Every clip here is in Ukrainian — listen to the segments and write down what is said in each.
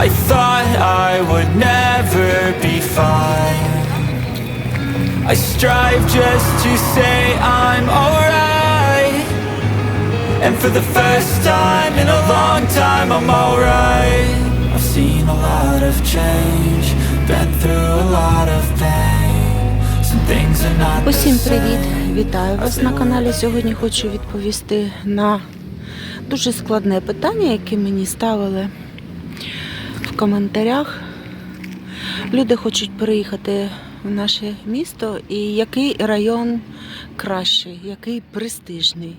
I thought I would never be fine. I strive just to say I'm alright. And for the first time in a long time, I'm alright. I've seen a lot of change, been through a lot of pain. Some things are not Усім привіт! Вітаю вас на каналі. Сьогодні хочу відповісти на дуже складне питання, яке мені ставили коментарях. Люди хочуть переїхати в наше місто і який район кращий, який престижний.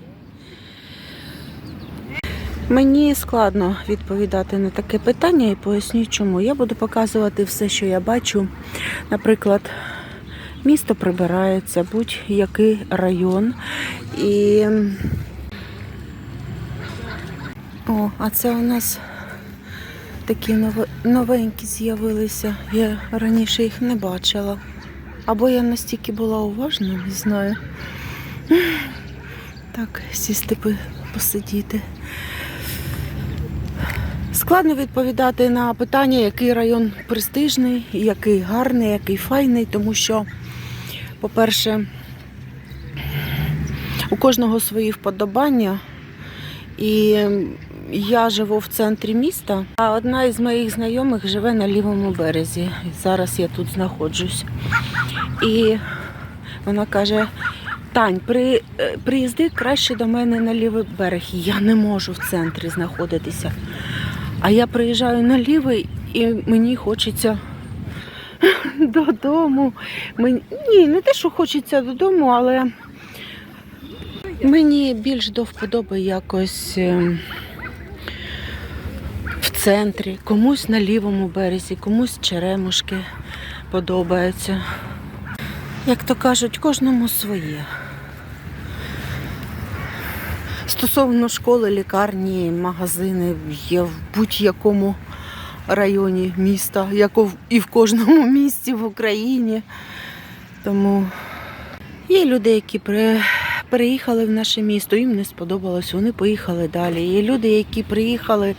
Мені складно відповідати на таке питання і поясню чому. Я буду показувати все, що я бачу. Наприклад, місто прибирається, будь-який район. І о, а це у нас такі нове- новенькі з'явилися. Я раніше їх не бачила. Або я настільки була уважна, не знаю. Так, сісти по- посидіти. Складно відповідати на питання, який район престижний, який гарний, який файний, тому що, по-перше, у кожного свої вподобання. І я живу в центрі міста, а одна із моїх знайомих живе на лівому березі. Зараз я тут знаходжусь. І вона каже: Тань, при, е, приїзди краще до мене на лівий берег. Я не можу в центрі знаходитися. А я приїжджаю на лівий і мені хочеться додому. Мені... Ні, не те, що хочеться додому, але мені більш до вподоби якось е, в центрі, комусь на лівому березі, комусь черемушки подобаються. Як то кажуть, кожному своє. Стосовно школи, лікарні, магазини є в будь-якому районі міста, як і в кожному місті в Україні. Тому є люди, які при, переїхали в наше місто, їм не сподобалось, вони поїхали далі. Є люди, які приїхали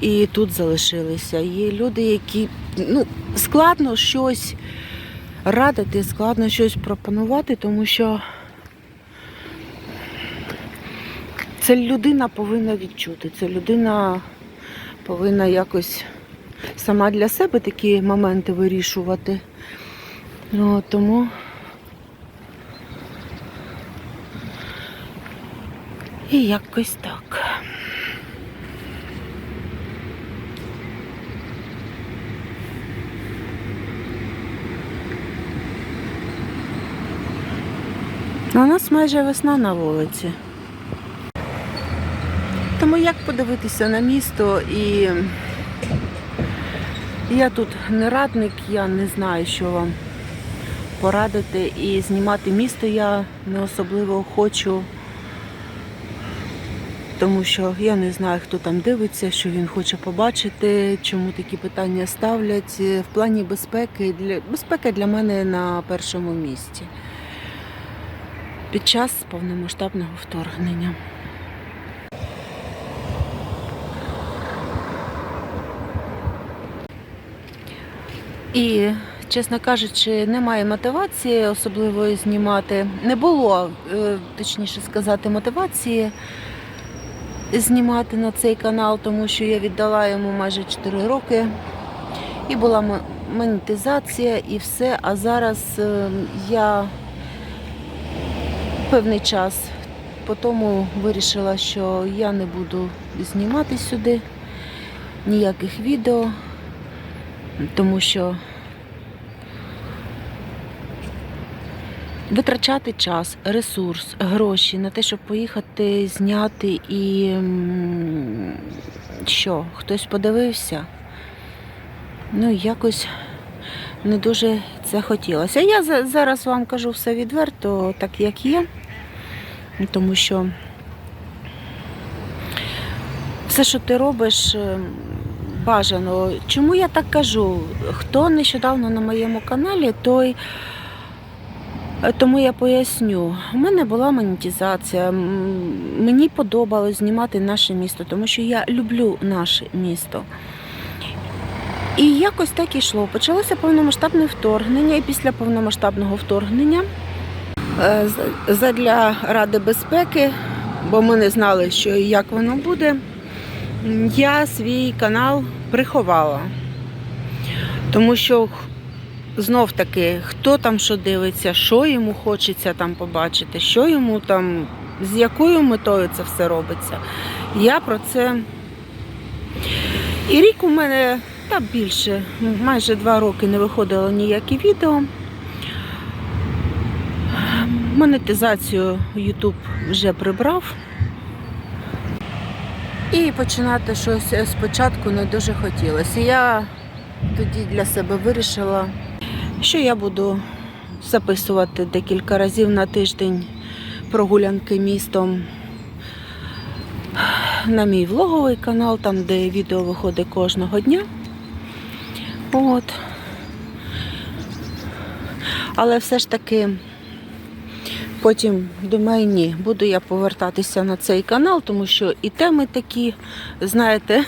і тут залишилися. Є люди, які ну, складно щось радити, складно щось пропонувати, тому що це людина повинна відчути. Це людина повинна якось сама для себе такі моменти вирішувати. Ну, тому і якось так. У нас майже весна на вулиці. Тому як подивитися на місто і я тут не радник, я не знаю, що вам порадити. І знімати місто я не особливо хочу, тому що я не знаю, хто там дивиться, що він хоче побачити, чому такі питання ставлять. В плані безпеки для безпека для мене на першому місці під час повномасштабного вторгнення. І, чесно кажучи, немає мотивації особливої знімати. Не було, е, точніше сказати, мотивації знімати на цей канал, тому що я віддала йому майже 4 роки. І була монетизація і все. А зараз е, я певний час по тому вирішила, що я не буду знімати сюди ніяких відео, тому що витрачати час, ресурс, гроші на те, щоб поїхати, зняти і що, хтось подивився. Ну, якось не дуже це хотілося. Я зараз вам кажу все відверто, так як є, тому що все, що ти робиш, е, бажано. Чому я так кажу? Хто нещодавно на моєму каналі, той. Е, Тому я поясню. У мене була монетизація. Мені подобалось знімати наше місто, тому що я люблю наше місто. І якось так ішло. Почалося повномасштабне вторгнення, і після повномасштабного вторгнення е, задля Ради безпеки, бо ми не знали, що і як воно буде, я свій канал приховала. Тому що знов таки, хто там що дивиться, що йому хочеться там побачити, що йому там, з якою метою це все робиться. Я про це. І рік у мене та більше, майже два роки не виходило ніякі відео. Монетизацію YouTube вже прибрав. І починати щось спочатку не дуже хотілося. Я тоді для себе вирішила, що я буду записувати декілька разів на тиждень прогулянки містом на мій влоговий канал, там де відео виходить кожного дня. От. Але все ж таки потім думаю, ні, буду я повертатися на цей канал, тому що і теми такі, знаєте,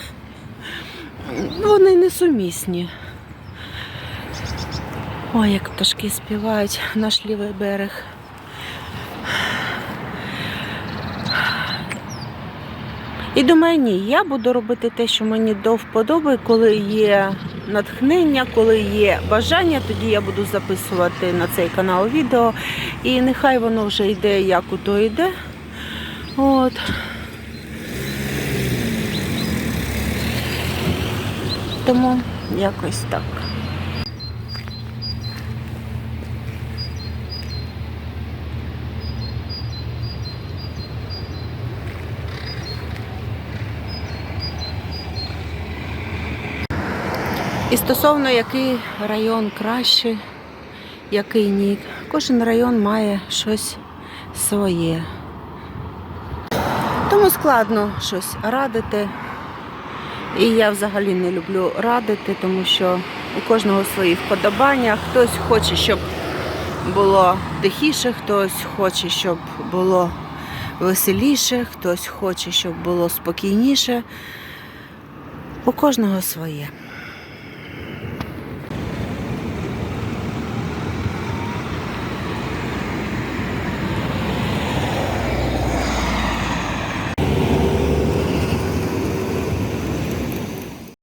вони несумісні. Ой, як пташки співають наш лівий берег. І думаю, ні, я буду робити те, що мені до вподоби, коли є натхнення, коли є бажання, тоді я буду записувати на цей канал відео. І нехай воно вже йде, як у то йде. От. Тому якось так. І стосовно який район краще, який ні. Кожен район має щось своє. Тому складно щось радити. І я взагалі не люблю радити, тому що у кожного свої вподобання. Хтось хоче, щоб було тихіше, хтось хоче, щоб було веселіше, хтось хоче, щоб було спокійніше. У кожного своє.